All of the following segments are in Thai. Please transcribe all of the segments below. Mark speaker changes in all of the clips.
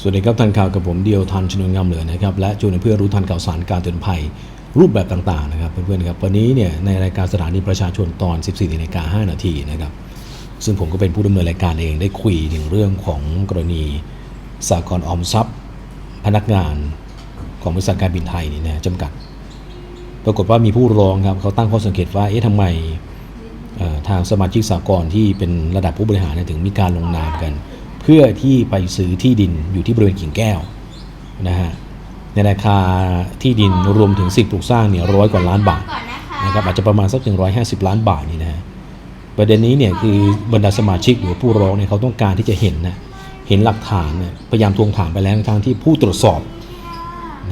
Speaker 1: สวัสดีครับทันข่าวกับผมเดียวทันชนวนงามเหลือนะครับและจูนเพื่อรู้ทันข่าวสารการเตือนภัยรูปแบบต่างๆนะครับเพื่อนๆครับวันนี้เนี่ยในรายการสถานีประชาชนตอน 14นาฬิกา5นาทีนะครับซึ่งผมก็เป็นผู้ดำเนินรายการเองได้คุยถึงเรื่องของกรณีสากลออมทรัพย์ พนักงานของบริษัทการบินไทยนี่นะจำกัด ปรากฏว่ามีผู้ร้องครับเขาตั้งข้อสังเกตว่าเอ๊ะทำไมทางสมาชิกสากลที่เป็นระดับผู้บริหารเนี่ยถึงมีการลงนามกัน เพื่อที่ไปซื้อที่ดินอยู่ที่บริเวณกิ่งแก้วนะฮะในราคาที่ดินรวมถึงสิ่งปลูกสร้างเนี่ยร้อยกว่าล้านบาทนะครับอาจจะประมาณสัก150 ล้านบาทนี่นะฮะประเด็นนี้เนี่ยคือบรรดาสมาชิกหรือผู้ร้องเนี่ยเขาต้องการที่จะเห็นนะเห็นหลักฐานเนี่ยพยายามทวงถามไปแล้วทางที่ผู้ตรวจสอบ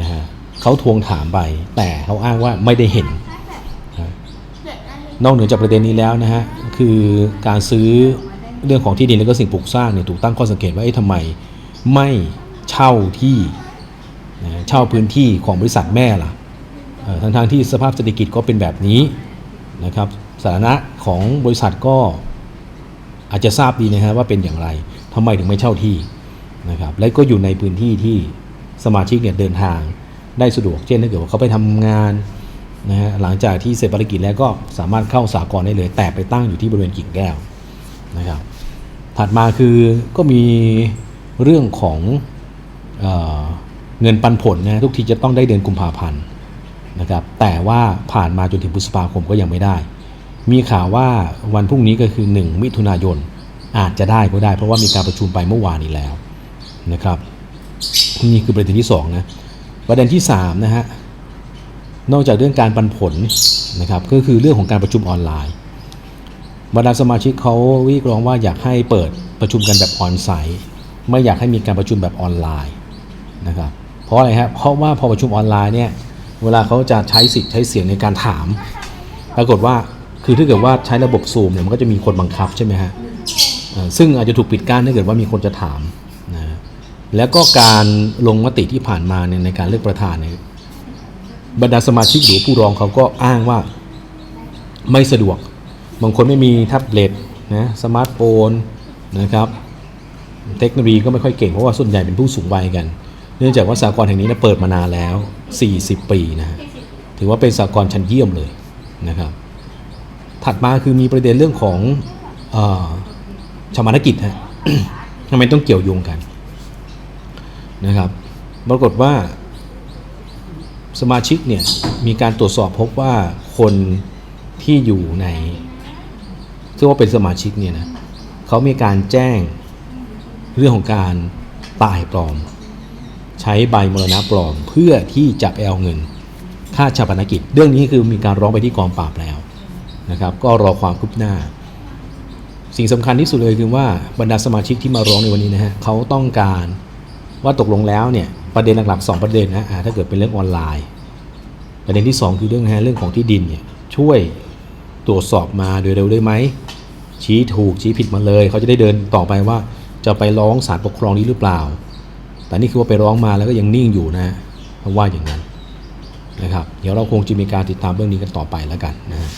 Speaker 1: นะฮะเขาทวงถามไปแต่เขาอ้างว่าไม่ได้เห็นนอกเหนือจากประเด็นนี้แล้วนะฮะคือการซื้อ เรื่องของที่ดินและก็สิ่งปลูกสร้างเนี่ยถูกตั้งข้อสังเกตว่าเอ๊ะทำไมไม่เช่าที่เช่าพื้นที่ของบริษัทแม่ล่ะเอ่อทั้งที่สภาพเศรษฐกิจก็เป็นแบบนี้นะครับสถานะของบริษัทก็อาจจะทราบดีนะฮะว่าเป็นอย่างไรทำไมถึงไม่เช่าที่นะครับและก็อยู่ในพื้นที่ที่สมาชิกเนี่ยเดินทางได้สะดวก เช่นถ้าเกิดว่าเขาไปทำงานนะฮะหลังจากที่เสร็จภารกิจแล้วก็สามารถเข้าสากลได้เลย แต่ไปตั้งอยู่ที่บริเวณกิ่งแก้วนะครับ ถัดมาคือก็มีเรื่องของเออเงินปันผลนะทุกทีจะต้องได้เดือนกุมภาพันธ์นะครับแต่ว่าผ่านมาจนถึงพฤษภาคมก็ยังไม่ได้ มีข่าวว่าวันพรุ่งนี้ก็คือ 1 มิถุนายนอาจจะได้ก็ได้ เพราะว่ามีการประชุมไปเมื่อวานนี้แล้วนะครับนี่คือประเด็นที่สองนะประเด็นที่สามนะฮะนอกจากเรื่องการปันผลนะครับก็คือเรื่องของการประชุมออนไลน์ บรรดาสมาชิกเขาเรียกร้องว่าอยากให้เปิดประชุมกันแบบออนไซต์ไม่อยากให้มีการประชุมแบบออนไลน์นะครับเพราะอะไรครับเพราะว่าพอประชุมออนไลน์เนี่ยเวลาเขาจะใช้สิทธิ์ใช้เสียงในการถาม ปรากฏว่าคือถ้าเกิดว่าใช้ระบบซูมเนี่ยมันก็จะมีคนบังคับใช่ไหมฮะซึ่งอาจจะถูกปิดกั้นถ้าเกิดว่ามีคนจะถามนะแล้วก็การลงมติที่ผ่านมาเนี่ยในการเลือกประธานเนี่ยบรรดาสมาชิกหรือผู้ร้องเขาก็อ้างว่าไม่สะดวก บางคนไม่มีแท็บเล็ตนะสมาร์ทโฟนนะครับเทคโนโลยีก็ไม่ค่อยเก่งเพราะว่าส่วนใหญ่เป็นผู้สูงวัยกัน เนื่องจากว่าสากลแห่งนี้เนะเปิดมานานแล้ว 40 ปีนะถือว่าเป็นสากลชั้นเยี่ยมเลยนะครับถัดมาคือมีประเด็นเรื่องของอชามานกิจฮะทำไมต้องเกี่ยวโยงกันนะครับปรากฏว่าสมาชิกเนี่ยมีการตรวจสอบพบว่าคนที่อยู่ใน ที่ว่าเป็นสมาชิกเนี่ยนะเขามีการแจ้งเรื่องของการตายปลอม ใช้ใบมรณะปลอม เพื่อที่จะไปเอาเงิน ค่าชาปนกิจ เรื่องนี้คือมีการร้องไปที่กองปราบแล้วนะครับ ก็รอความคืบหน้า สิ่งสำคัญที่สุดเลยคือว่าบรรดาสมาชิกที่มาร้องในวันนี้นะฮะเขาต้องการว่าตกลงแล้วเนี่ยประเด็นหลักๆสองประเด็นนะถ้าเกิดเป็นเรื่องออนไลน์ ประเด็นที่ 2 คือเรื่องนะฮะเรื่องของที่ดินเนี่ยช่วย ตรวจสอบมาโดยเร็วได้ไหม ชี้ถูกชี้ผิดมาเลย เขาจะได้เดินต่อไปว่าจะไปร้องศาลปกครองนี้หรือเปล่า แต่นี่คือว่าไปร้องมาแล้วก็ยังนิ่งอยู่นะเพราะว่าอย่างนั้นนะครับ เดี๋ยวเราคงจะมีการติดตามเรื่องนี้กันต่อไปแล้วกันนะฮะ